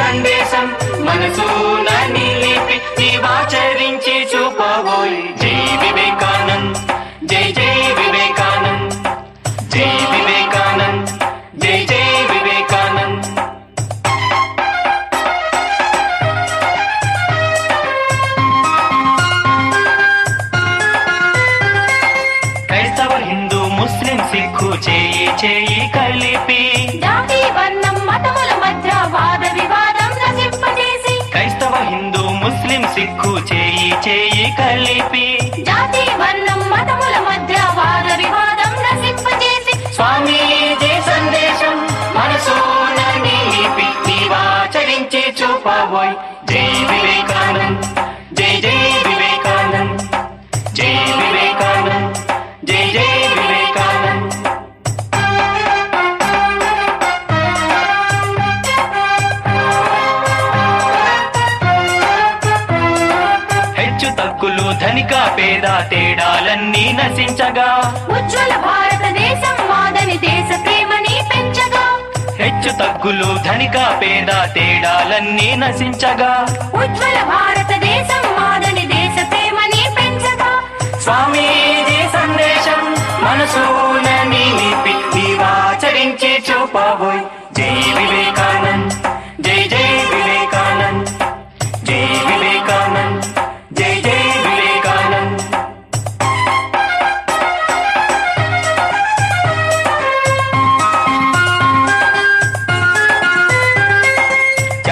సందేశం మనసున నిలిపి నీవాచరించి చూపబోయ్. జై వివేకానంద్ జై జై వివేకానంద్ జై వివేకానంద్ జై జై వివేకానంద్. క్రైస్తవ హిందూ ముస్లిం సిక్కు చేయి చేయి కలిపి జాతి వర్ణం ముస్లిం సిక్కు చేయి చేయి కలిపి. జాతి వర్ణం మతముల మధ్య వాద వివాదం నశింపజేసి స్వామీజీ సందేశం మనసున నిలిపి నీవాచరించి చూపబోయ్. జై వివేకానంద్. ధనిక పేద తేడాలన్నీ నశించగా. ఉజ్వల భారతదేశం మాదని దేశ ప్రేమని పెంచగా. హెచ్చు తగ్గులు ధనిక పేద తేడాలన్నీ నశించగా. ఉజ్వల భారతదేశం మాదని దేశ ప్రేమని పెంచగా. స్వామీజీ సందేశం మనసున నిలిపి నీవాచరించి చూపబోయ్.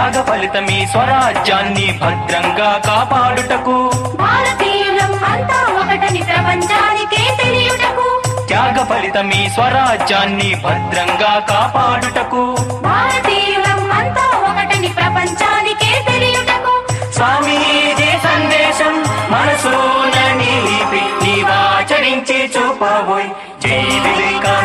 త్యాగ ఫలితమీ స్వరాజ్యాన్ని భద్రంగా కాపాడుటకు. త్యాగ ఫలితమీ స్వరాజ్యాన్ని భద్రంగా కాపాడుటకు. సందేశం. మనసున నిలిపి నీవాచరించి చూపబోయ్. జై వివేకానంద్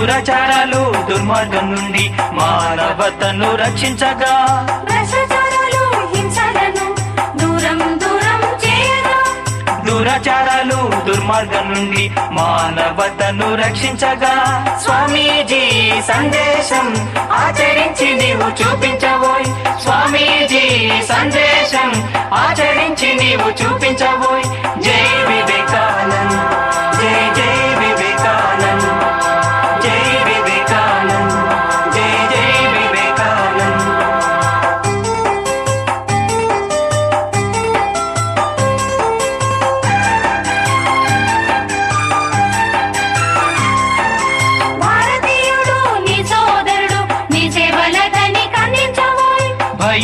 దురాచారాలు దుర్మార్గం నుండి మానవతను రక్షించగా. దురాచారాలు దుర్మార్గం నుండి మానవతను రక్షించగా. స్వామీజీ సందేశం ఆచరించి నీవు చూపించబోయ్. స్వామీజీ సందేశం ఆచరించి నీవు చూపించబోయ్.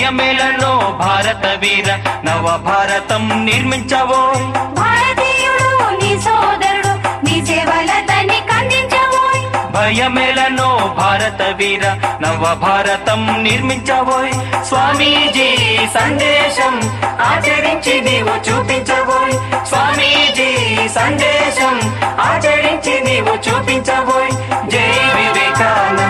భయమేలను భారత వీర నవ భారతం నిర్మించబోయ్ భారతీయుడు నీ సోదరుడు నీ సేవలతని కందించబోయ్ భయమేలను భారత వీర నవ భారతం నిర్మించబోయ్ స్వామీజీ సందేశం ఆచరించి నీవు చూపించబోయ్ స్వామీజీ సందేశం ఆచరించి నీవు చూపించబోయ్ జై వివేకానంద్.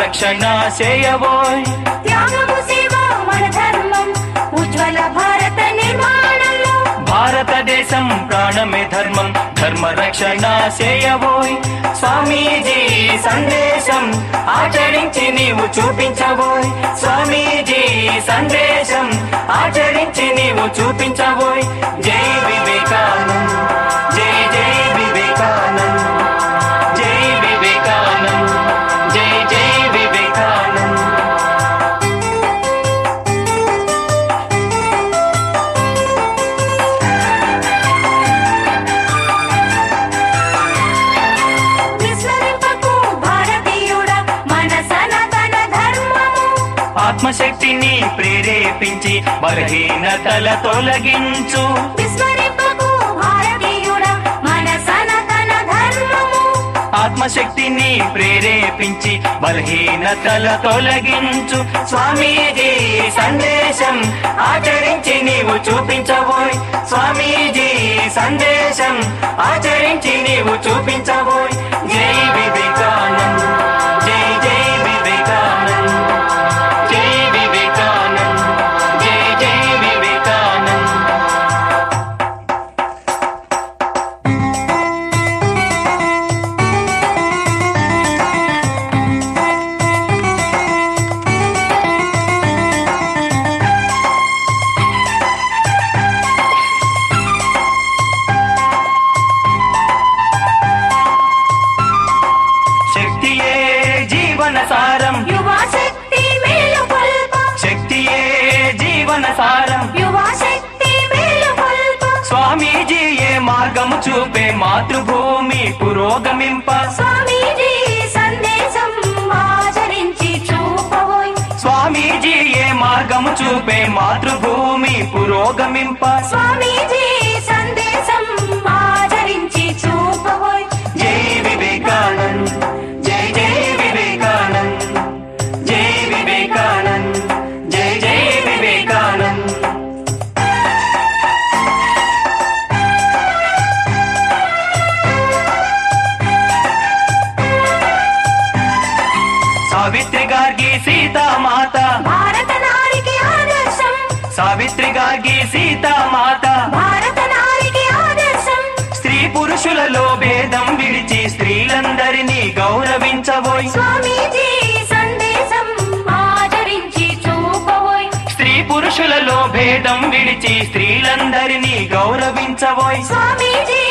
రక్షణ చేయబోయ్ త్యాగము సేవ ధర్మం ఉజ్వల భారత భారతదేశం ప్రాణమే ధర్మం ధర్మ రక్షణ చేయబోయ్ స్వామీజీ సందేశం ఆచరించి నీవు చూపించబోయ్ స్వామీజీ సందేశం ఆచరించి నీవు చూపించబోయ్ జై వివేకానంద. తల తొలగించు. ఆత్మశక్తిని ప్రేరేపించి బలహీనతల తొలగించు. స్వామీజీ సందేశం ఆచరించి నీవు చూపించబోయ్. స్వామీజీ సందేశం ఆచరించి నీవు చూపించబోయ్. జై మార్గము చూపే మాతృభూమి పురోగమింప. స్వామీజీ ఏ మార్గము చూపే మాతృభూమి పురోగమింప. స్వామి స్త్రీ పురుషులలో భేదం విడిచి స్త్రీలందరినీ గౌరవించబోయ్. స్వామీజీ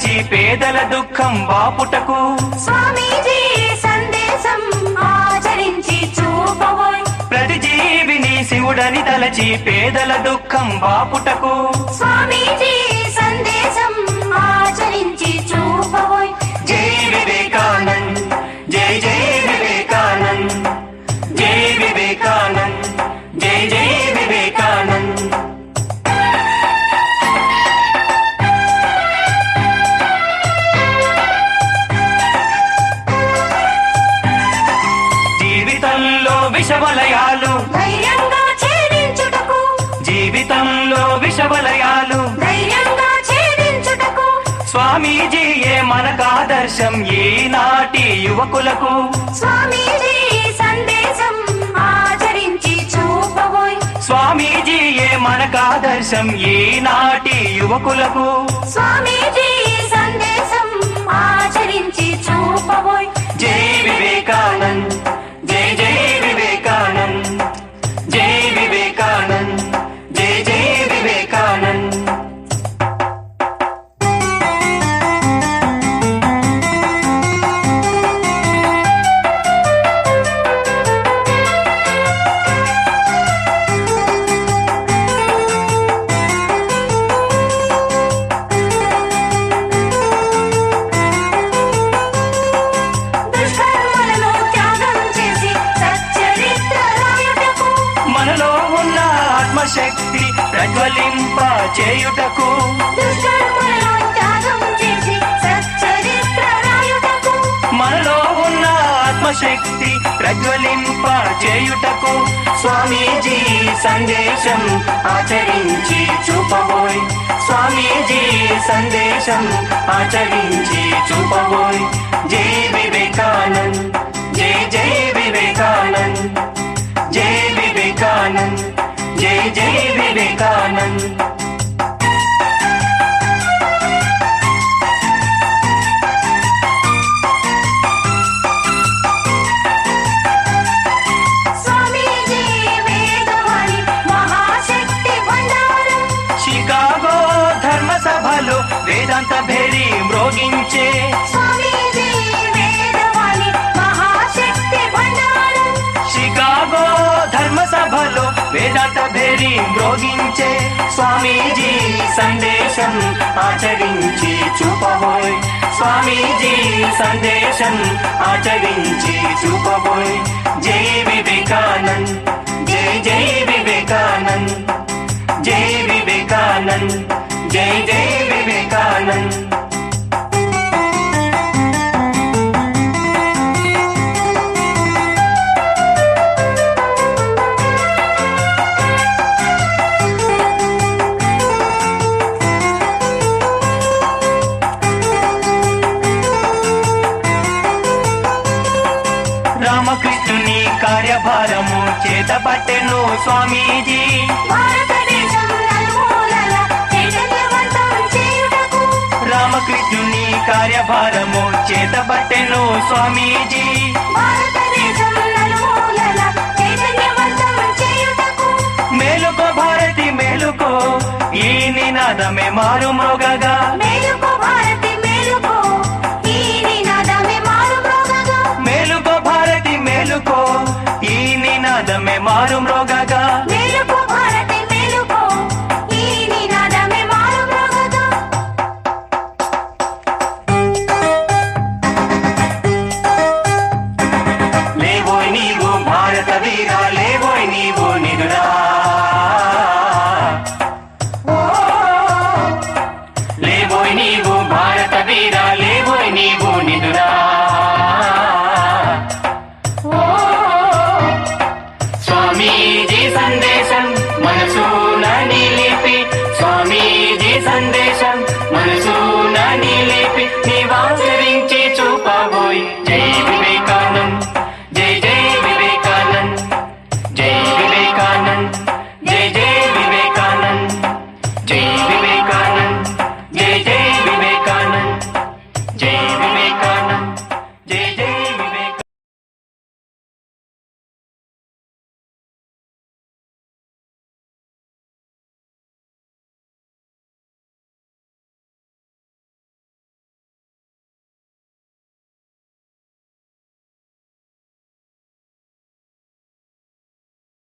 నిలచి పేదల దుఃఖం బాపుటకు స్వామీజీ సందేశం ఆచరించి చూపవోయ్ ప్రతి జీవిని శివుడని తలచి పేదల దుఃఖం బాపుటకు స్వామీజీ స్వామియే మనకు ఆదర్శం ఈనాటి యువకులకు? సందేశం ఆచరించి చూపబోయ్. స్వామీజీయే మనకు ఆదర్శం ఈనాటి యువకులకు? స్వామీజీ చేసి సచ్చరిత్ర రాయుటకు. మనలో ఉన్న ఆత్మశక్తి ప్రజ్వలింప చేయుటకు. స్వామీజీ సందేశం ఆచరించి చూపబోయ్. స్వామీజీ సందేశం ఆచరించి చూపబోయ్. జై వివేకానంద్. జై జై వేదాంత మ్రోగించే స్వామీజీ సందేశం ఆచరించి చూపబోయ్. స్వామీజీ సందేశం ఆచరించి చూపబోయ్. జై వివేకానంద్ జై జై వివేకానంద్ జై వివేకానంద్ జై జై స్వామీజీ. రామకృష్ణుని కార్యభారము చేతపట్టెను స్వామీజీ. మేలుకో భారతి మేలుకో. ఈ నినాదమే మారు మృగగా మేలుకో భారతి